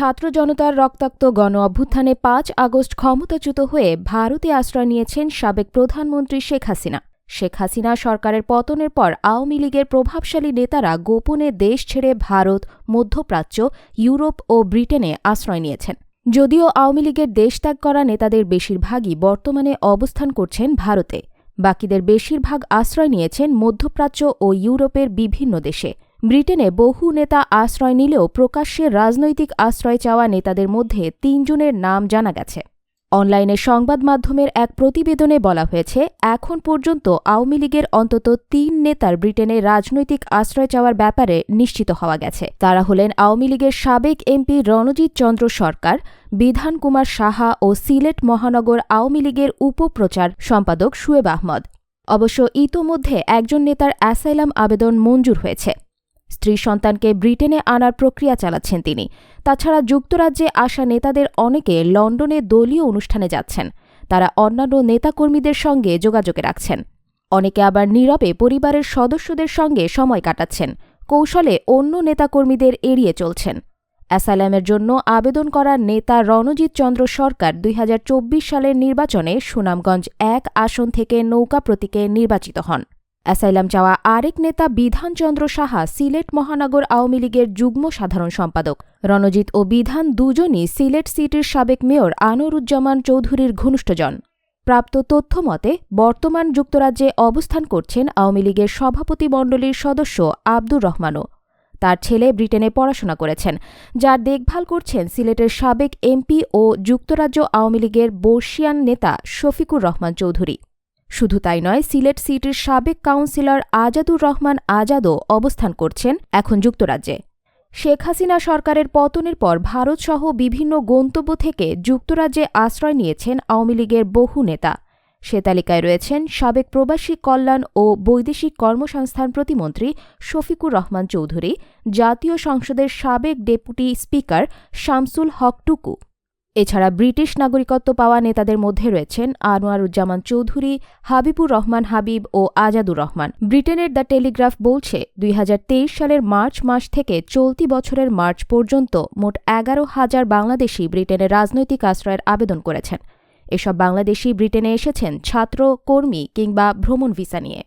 ছাত্র জনতার রক্তাক্ত গণ অভ্যুত্থানে পাঁচ আগস্ট ক্ষমতাচ্যুত হয়ে ভারতে আশ্রয় নিয়েছেন সাবেক প্রধানমন্ত্রী শেখ হাসিনা। শেখ হাসিনা সরকারের পতনের পর আওয়ামী লীগের প্রভাবশালী নেতারা গোপনে দেশ ছেড়ে ভারত, মধ্যপ্রাচ্য, ইউরোপ ও ব্রিটেনে আশ্রয় নিয়েছেন। যদিও আওয়ামী লীগের দেশত্যাগ করা নেতাদের বেশিরভাগই বর্তমানে অবস্থান করছেন ভারতে। বাকিদের বেশিরভাগ আশ্রয় নিয়েছেন মধ্যপ্রাচ্য ও ইউরোপের বিভিন্ন দেশে। ব্রিটেনে বহু নেতা আশ্রয় নিলেও প্রকাশ্যে রাজনৈতিক আশ্রয় চাওয়া নেতাদের মধ্যে তিনজনের নাম জানা গেছে। অনলাইনে সংবাদ মাধ্যমের এক প্রতিবেদনে বলা হয়েছে, এখন পর্যন্ত আওয়ামী লীগের অন্তত তিন নেতার ব্রিটেনে রাজনৈতিক আশ্রয় চাওয়ার ব্যাপারে নিশ্চিত হওয়া গেছে। তারা হলেন আওয়ামী লীগের সাবেক এমপি রণজিৎ চন্দ্র সরকার, বিধান কুমার সাহা ও সিলেট মহানগর আওয়ামী লীগের উপপ্রচার সম্পাদক শুয়েব আহমদ। অবশ্য ইতোমধ্যে একজন নেতার অ্যাসাইলাম আবেদন মঞ্জুর হয়েছে। স্ত্রী সন্তানকে ব্রিটেনে আনার প্রক্রিয়া চালাচ্ছেন তিনি। তাছাড়া যুক্তরাজ্যে আসা নেতাদের অনেকে লন্ডনে দলীয় অনুষ্ঠানে যাচ্ছেন। তারা অন্যান্য নেতাকর্মীদের সঙ্গে যোগাযোগে রাখছেন। অনেকে আবার নীরবে পরিবারের সদস্যদের সঙ্গে সময় কাটাচ্ছেন। কৌশলে অন্য নেতাকর্মীদের এড়িয়ে চলছেন। অ্যাসালামের জন্য আবেদন করা নেতা রণজিৎ চন্দ্র সরকার দুই হাজার চব্বিশ সালের নির্বাচনে সুনামগঞ্জ এক আসন থেকে নৌকা প্রতীকে নির্বাচিত হন। অ্যাসাইলাম চাওয়া আরেক নেতা বিধানচন্দ্র সাহা সিলেট মহানগর আওয়ামী লীগের যুগ্ম সাধারণ সম্পাদক। রণজিৎ ও বিধান দুজনই সিলেট সিটির সাবেক মেয়র আনোরুজ্জামান চৌধুরীর ঘনিষ্ঠজন। প্রাপ্ত তথ্য মতে, বর্তমান যুক্তরাজ্যে অবস্থান করছেন আওয়ামী লীগের সভাপতি মণ্ডলীর সদস্য আব্দুর রহমানও। তার ছেলে ব্রিটেনে পড়াশোনা করেছেন, যার দেখভাল করছেন সিলেটের সাবেক এমপি ও যুক্তরাজ্য আওয়ামী লীগের বর্ষিয়ান নেতা শফিকুর রহমান চৌধুরী। শুধু তাই নয়, সিলেট সিটির সাবেক কাউন্সিলর আজাদুর রহমান আজাদও অবস্থান করছেন এখন যুক্তরাজ্যে। শেখ হাসিনা সরকারের পতনের পর ভারতসহ বিভিন্ন গন্তব্য থেকে যুক্তরাজ্যে আশ্রয় নিয়েছেন আওয়ামী লীগের বহু নেতা। সে তালিকায় রয়েছেন সাবেক প্রবাসী কল্যাণ ও বৈদেশিক কর্মসংস্থান প্রতিমন্ত্রী শফিকুর রহমান চৌধুরী, জাতীয় সংসদের সাবেক ডেপুটি স্পিকার শামসুল হক টুকু। এছাড়া ব্রিটিশ নাগরিকত্ব পাওয়া নেতাদের মধ্যে রয়েছেন আনোয়ারুজ্জামান চৌধুরী, হাবিবুর রহমান হাবিব ও আজাদুর রহমান। ব্রিটেনের দ্য টেলিগ্রাফ বলছে, দুই হাজার তেইশ সালের মার্চ মাস থেকে চলতি বছরের মার্চ পর্যন্ত মোট এগারো হাজার বাংলাদেশি ব্রিটেনে রাজনৈতিক আশ্রয়ের আবেদন করেছেন। এসব বাংলাদেশি ব্রিটেনে এসেছেন ছাত্র, কর্মী কিংবা ভ্রমণ ভিসা নিয়ে।